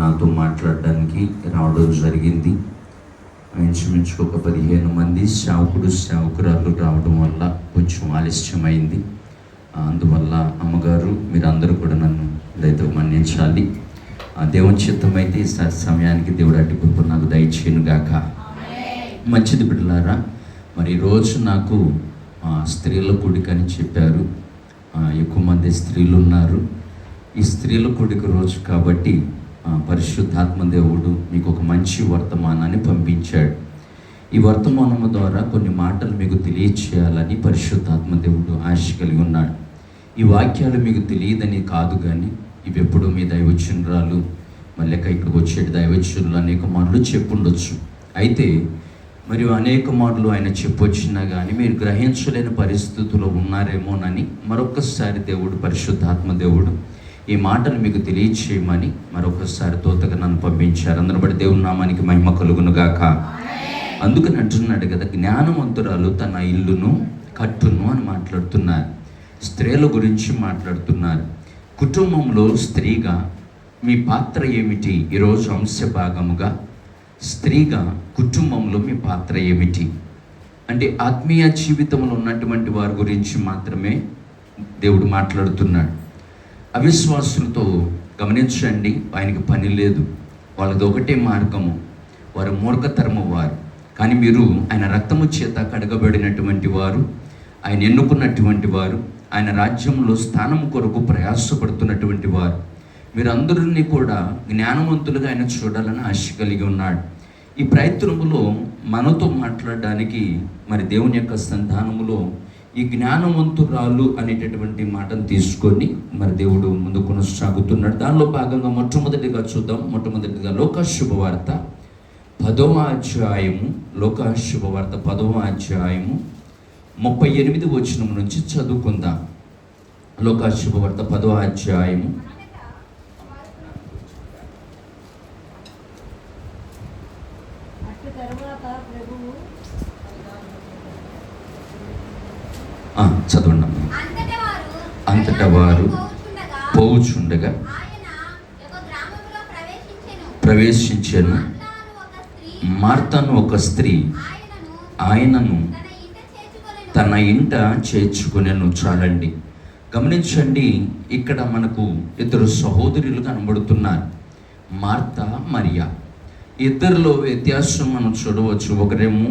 నాతో మాట్లాడడానికి రావడం జరిగింది. ఇంచుమించు ఒక పదిహేను మంది శావకుడు శావకురాలు రావడం వల్ల కొంచెం ఆలస్యమైంది. అందువల్ల అమ్మగారు మీరందరూ కూడా నన్ను దయతో మన్నించాలి. ఆ దేవుని చిత్తమైతే ఈ స- సమయానికి దేవుడు అట్టి కృప నాకు దయచేయను గాక. మంచిది బిడ్డలారా మరి రోజు నాకు స్త్రీల కూడికని చెప్పారు. ఎక్కువ మంది స్త్రీలు ఉన్నారు. ఈ స్త్రీల కూడిక రోజు కాబట్టి పరిశుద్ధాత్మ దేవుడు మీకు ఒక మంచి వర్తమానాన్ని పంపించాడు. ఈ వర్తమానము ద్వారా కొన్ని మాటలు మీకు తెలియచేయాలని పరిశుద్ధాత్మ దేవుడు ఆశ కలిగి ఉన్నాడు. ఈ వాక్యాలు మీకు తెలియదని కాదు కానీ ఇవి ఎప్పుడు మీ దైవచనురాలు మళ్ళీ ఇక్కడికి వచ్చేటి దైవచనులు అనేక మాటలు చెప్పుండొచ్చు. అయితే మరియు అనేక మాటలు ఆయన చెప్పొచ్చినా కానీ మీరు గ్రహించలేని పరిస్థితుల్లో ఉన్నారేమోనని మరొకసారి దేవుడు పరిశుద్ధాత్మ దేవుడు ఈ మాటలు మీకు తెలియచేయమని మరొకసారి తోతగా నన్ను పంపించారు. అందరూ బట్టి దేవుని నామానికి మహిమ కలుగునుగాక అందుకని అంటున్నాడు కదా జ్ఞానవంతురాలు తన ఇల్లును కట్టును అని మాట్లాడుతున్నారు. స్త్రీల గురించి మాట్లాడుతున్నారు. కుటుంబంలో స్త్రీగా మీ పాత్ర ఏమిటి? ఈరోజు అంశ భాగముగా స్త్రీగా కుటుంబంలో మీ పాత్ర ఏమిటి? అంటే ఆత్మీయ జీవితంలో ఉన్నటువంటి వారి గురించి మాత్రమే దేవుడు మాట్లాడుతున్నాడు. అవిశ్వాసులతో గమనించండి ఆయనకి పని లేదు. వాళ్ళది ఒకటే మార్గము. వారు మూర్ఖతరము వారు. కానీ మీరు ఆయన రక్తము చేత కడగబడినటువంటి వారు ఆయన ఎన్నుకున్నటువంటి వారు ఆయన రాజ్యంలో స్థానం కొరకు ప్రయాసపడుతున్నటువంటి వారు. మీరందరినీ కూడా జ్ఞానవంతులుగా ఆయన చూడాలని ఆశ కలిగి ఉన్నాడు. ఈ ప్రయత్నములో మనతో మాట్లాడడానికి మరి దేవుని యొక్క సంధానములో ఈ జ్ఞానవంతురాలు అనేటటువంటి మాటను తీసుకొని మరి దేవుడు ముందు కొనసాగుతున్నాడు. దానిలో భాగంగా మొట్టమొదటిగా చూద్దాం. మొట్టమొదటిగా లోక శుభవార్త పదవ అధ్యాయము. లోక శుభవార్త పదవ అధ్యాయము ముప్పై ఎనిమిది వచనం నుంచి చదువుకుందాం. లోక శుభవార్త పదవ అధ్యాయము. ప్రభువు ఆ, చదవండి అంతటా వారు పోవుచుండగా ప్రవేశించాను. మార్తను ఒక స్త్రీ ఆయనను తన ఇంట తన ఇంట చేర్చుకునేను. చాలండి. గమనించండి ఇక్కడ మనకు ఇద్దరు సహోదరులు కనబడుతున్నారు. Martha Maria. ఇద్దరిలో వ్యత్యాసం మనం చూడవచ్చు. ఒకరేమో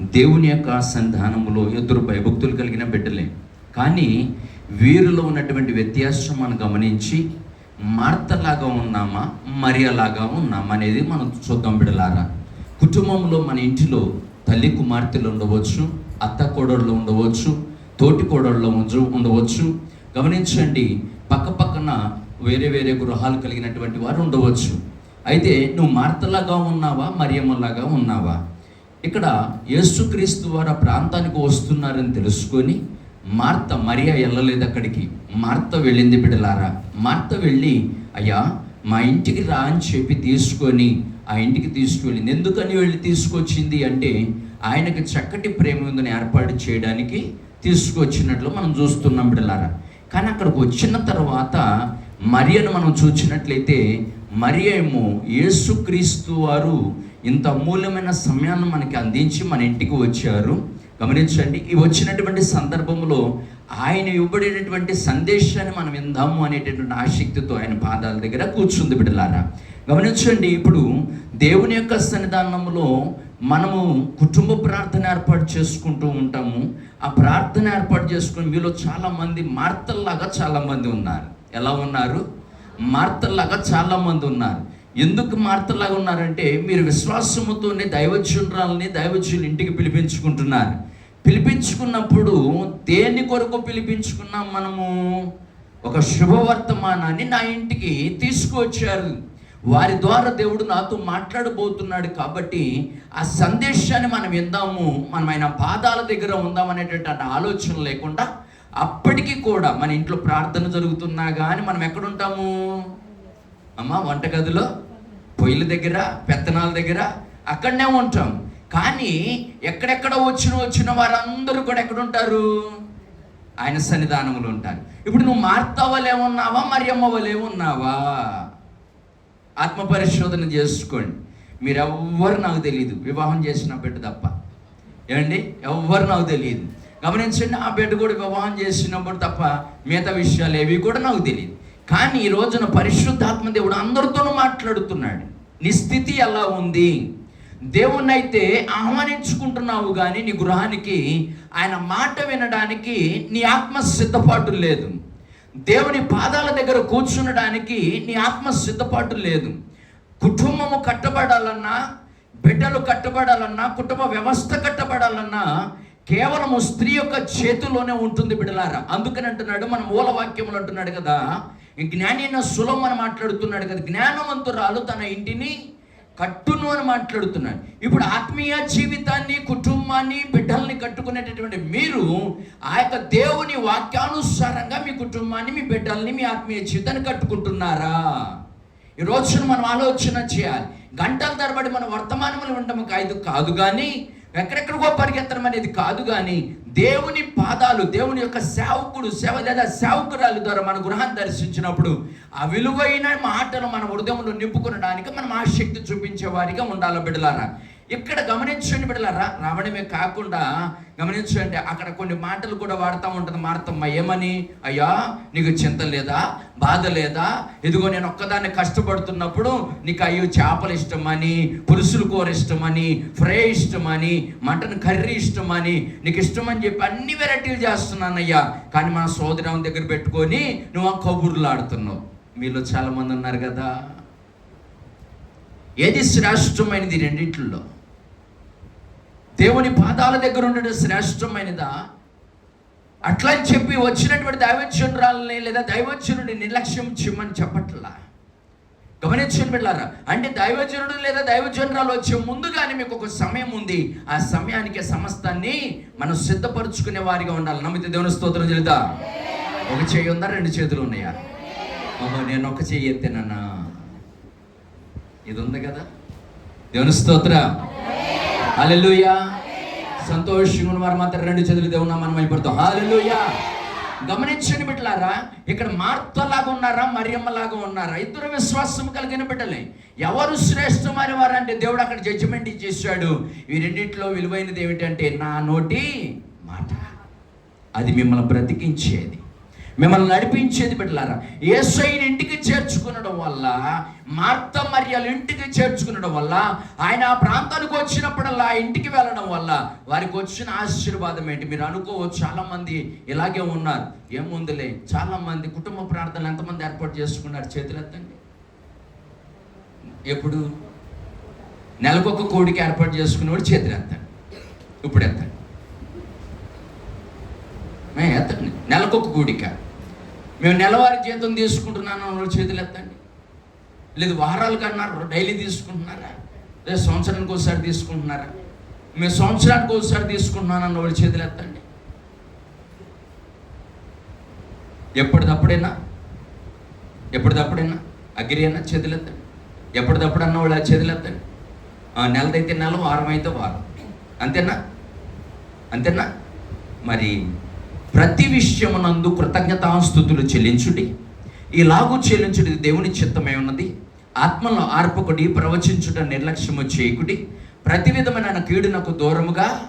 దేవుని యొక్క సంధానములో ఇద్దరు భయభక్తులు కలిగిన బిడ్డలే. కానీ వీరిలో ఉన్నటువంటి వ్యత్యాసం మనం గమనించి మార్తలాగా ఉన్నామా మరియలాగా ఉన్నామా అనేది మనం చూద్దాం బిడలారా. కుటుంబంలో మన ఇంటిలో తల్లి కుమార్తెలు ఉండవచ్చు అత్త కోడళ్ళు ఉండవచ్చు తోటి కోడళ్ళు ఉంచ- ఉండవచ్చు. గమనించండి పక్క పక్కన వేరే వేరే గృహాలు కలిగినటువంటి వారు ఉండవచ్చు. అయితే నువ్వు మార్తలాగా ఉన్నావా మరియమ్మలాగా ఉన్నావా? ఇక్కడ యేసుక్రీస్తు వారు ఆ ప్రాంతానికి వస్తున్నారని తెలుసుకొని మార్త మరియా వెళ్ళలేదు అక్కడికి. మార్త వెళ్ళింది బిడలారా. మార్త వెళ్ళి అయ్యా మా ఇంటికి రా అని చెప్పి తీసుకొని ఆ ఇంటికి తీసుకువెళ్ళింది. ఎందుకని వెళ్ళి తీసుకొచ్చింది అంటే ఆయనకి చక్కటి ప్రేమ ఉందని ఏర్పాటు చేయడానికి తీసుకొచ్చినట్లు మనం చూస్తున్నాం బిడలారా. కానీ అక్కడికి వచ్చిన తర్వాత మరియను మనం చూసినట్లయితే మరియేమో యేసుక్రీస్తు వారు ఇంత అమూల్యమైన సమయాన్ని మనకి అందించి మన ఇంటికి వచ్చారు. గమనించండి ఈ వచ్చినటువంటి సందర్భంలో ఆయన ఇవ్వబడేటటువంటి సందేశాన్ని మనం ఇందాము అనేటటువంటి ఆసక్తితో ఆయన పాదాల దగ్గర కూర్చుంది బిడ్డలారా. గమనించండి ఇప్పుడు దేవుని యొక్క సన్నిధానంలో మనము కుటుంబ ప్రార్థన ఏర్పాటు చేసుకుంటూ ఉంటాము. ఆ ప్రార్థన ఏర్పాటు చేసుకుని మీలో చాలామంది మార్తల్లాగా చాలామంది ఉన్నారు. ఎలా ఉన్నారు? మార్తల్లాగా చాలామంది ఉన్నారు. ఎందుకు మార్తలాగా ఉన్నారంటే మీరు విశ్వాసముతోనే దైవజనురాలని దైవజనులు ఇంటికి పిలిపించుకుంటున్నారు. పిలిపించుకున్నప్పుడు దేని కొరకు పిలిపించుకున్నాం మనము? ఒక శుభవర్తమానాన్ని నా ఇంటికి తీసుకువచ్చారు. వారి ద్వారా దేవుడు నాతో మాట్లాడబోతున్నాడు కాబట్టి ఆ సందేశాన్ని మనం విందాము. మనం ఆయన పాదాల దగ్గర ఉందాం అన్న ఆలోచన లేకుండా అప్పటికి కూడా మన ఇంట్లో ప్రార్థన జరుగుతున్నా కానీ మనం ఎక్కడుంటాము అమ్మ వంటగదిలో? పొయ్యిల దగ్గర పెత్తనాల దగ్గర అక్కడనే ఉంటాం. కానీ ఎక్కడెక్కడ వచ్చిన వచ్చిన వారందరూ కూడా ఎక్కడుంటారు? ఆయన సన్నిధానములు ఉంటారు. ఇప్పుడు నువ్వు మార్తవలే ఉన్నావా మరియమ్మ వలే ఉన్నావా? ఆత్మ పరిశోధన చేసుకోండి. మీరెవ్వరు నాకు తెలియదు వివాహం చేసిన బిడ్డ తప్ప. ఏమండి? ఎవ్వరు నాకు తెలియదు గమనించండి ఆ బిడ్డ కూడా వివాహం చేసినప్పుడు తప్ప మిగతా విషయాలు ఏవి కూడా నాకు తెలియదు కానీ ఈ రోజున పరిశుద్ధాత్మ దేవుడు అందరితోనూ మాట్లాడుతున్నాడు. నీ స్థితి ఎలా ఉంది? దేవుణ్ణి అయితే ఆహ్వానించుకుంటున్నావు కానీ నీ గృహానికి ఆయన మాట వినడానికి నీ ఆత్మ సిద్ధపాటు లేదు. దేవుని పాదాల దగ్గర కూర్చునడానికి నీ ఆత్మ సిద్ధపాటు లేదు. కుటుంబము కట్టబడాలన్నా బిడ్డలు కట్టబడాలన్నా కుటుంబ వ్యవస్థ కట్టబడాలన్నా కేవలము స్త్రీ యొక్క చేతిలోనే ఉంటుంది బిడలారా. అందుకని అంటున్నాడు మన మూల వాక్యములు అంటున్నాడు కదా జ్ఞాని అయిన సులభం మాట్లాడుతున్నాడు కదా జ్ఞానవంతురాలు తన ఇంటిని కట్టును అని మాట్లాడుతున్నాడు. ఇప్పుడు ఆత్మీయ జీవితాన్ని కుటుంబాన్ని బిడ్డల్ని కట్టుకునేటటువంటి మీరు ఆ యొక్క దేవుని వాక్యానుసారంగా మీ కుటుంబాన్ని మీ బిడ్డల్ని మీ ఆత్మీయ జీవితాన్ని కట్టుకుంటున్నారా? ఈ రోజున మనం ఆలోచన చేయాలి. గంటల తరబడి మన వర్తమానములు ఉండడం కాదు కాదు కానీ ఎక్కడెక్కడికో పరిగెత్తడం అనేది కాదు కానీ దేవుని పాదాలు దేవుని యొక్క సేవకుడు సేవ లేదా సేవకురాలు ద్వారా మన గృహాన్ని దర్శించినప్పుడు ఆ విలువైన మాటను మన హృదయంలో నింపుకునడానికి మనం ఆసక్తి చూపించే వారిగా ఉండాలి బిడ్డలారా? ఇక్కడ గమనించండి బిడ్డలారా రావడమే కాకుండా గమనించండి అక్కడ కొన్ని మాటలు కూడా వాడుతూ ఉంటుంది మారుతమ్మ ఏమని? అయ్యా నీకు చింత లేదా? బాధ లేదా? ఇదిగో నేను ఒక్కదాన్ని కష్టపడుతున్నప్పుడు నీకు అయ్యో చేపలు ఇష్టమని పులుసులు కూర ఇష్టమని ఫ్రై ఇష్టమని మటన్ కర్రీ ఇష్టమని నీకు ఇష్టమని చెప్పి అన్ని వెరైటీలు చేస్తున్నానయ్యా. కానీ మన సోదరం దగ్గర పెట్టుకొని నువ్వు ఆ కబుర్లు ఆడుతున్నావు. మీలో చాలామంది ఉన్నారు కదా. ఏది శ్రేష్టమైనది రెండింటిలో దేవుని పాదాల దగ్గర ఉండడం శ్రేష్టమైనదా? అట్లా అని చెప్పి వచ్చినటువంటి దైవచనురాలని లేదా దైవచనుడిని నిర్లక్ష్యం చేయమని చెప్పట్లా? గమనించండి బిడ్డారా అంటే దైవజనుడు లేదా దైవజనురాలు వచ్చే ముందుగానే మీకు ఒక సమయం ఉంది. ఆ సమయానికి సమస్తాన్ని మనం సిద్ధపరచుకునే వారిగా ఉండాలి. నమ్మితే దేవుని స్తోత్రం చెల్లుతా. ఒక చేయి ఉందా? రెండు చేతులు ఉన్నాయా? అమ్మో నేను ఒక చెయ్యి ఎత్తేనన్నా. ఇది ఉంది కదా? దేవుని స్తోత్ర. హల్లెలూయా. సంతోషంగా ఉన్న వారు మాత్రం రెండు చేతులు దేవున్నా మనం అయిపోతాం. హాలెలుయా గమనించండి బిడ్డలారా ఇక్కడ మార్తలాగా ఉన్నారా మరియమ్మలాగా ఉన్నారా? ఇద్దరు విశ్వాసం కలిగిన బిడ్డలే. ఎవరు శ్రేష్టమైన వారు అంటే దేవుడు అక్కడ జడ్జిమెంట్ ఇచ్చేసాడు ఈ రెండింటిలో విలువైనది ఏమిటంటే నా నోటి మాట. అది మిమ్మల్ని బ్రతికించేది. మిమ్మల్ని నడిపించేది బిడ్డలారా. ఏసైన ఇంటికి చేర్చుకునడం వల్ల మార్త మర్యాలు ఇంటికి చేర్చుకునడం వల్ల ఆయన ఆ ప్రాంతానికి వల్ల ఆ ఇంటికి వెళ్ళడం వల్ల వారికి వచ్చిన ఆశీర్వాదం ఏంటి? మీరు అనుకోవచ్చు చాలామంది ఇలాగే ఉన్నారు. ఏముందిలే? చాలామంది కుటుంబ ప్రార్థనలు ఎంతమంది ఏర్పాటు చేసుకున్నారు? చేతులు ఎత్తండి. ఎప్పుడు? నెలకొక కోడికి ఏర్పాటు చేసుకునేవాడు చేతులు ఎత్తండి. ఇప్పుడు ఎత్తండి. ఎత్తండి. నెలకొక కూడిక? మేము నెలవారి జీతం తీసుకుంటున్నాను చేతులు ఎత్తండి. లేదు వారాలు కన్నారు డైలీ తీసుకుంటున్నారా? లేదా సంవత్సరానికి ఒకసారి తీసుకుంటున్నారా? మేము సంవత్సరానికి ఒకసారి తీసుకుంటున్నాను అన్న వాళ్ళు చేతులు ఎత్తండి. ఎప్పటిదప్పుడైనా ఎప్పటిదప్పుడైనా అగ్రి అయినా చేతులు ఎత్తండి. ఎప్పటిదప్పుడు అన్న వాళ్ళు ఆ చేతులు ఎత్తండి. ఆ, నెలదైతే నెల వారం అయితే వారం. అంతేనా? అంతేనా? మరి ప్రతి విషయమునందు కృతజ్ఞతాస్థుతులు చెల్లించుడి. ఇలాగూ చెల్లించుడి దేవుని చిత్తమై ఉన్నది. ఆత్మలో ఆర్పకుడి ప్రవచించుట నిర్లక్ష్యము చేయకుడి ప్రతి విధమైన కీడునకు దూరముగా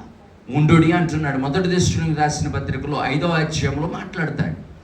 ఉండుడి అంటున్నాడు. మొదటి దృష్టిని రాసిన పత్రికలో ఐదవ అధ్యాయంలో మాట్లాడతాడు.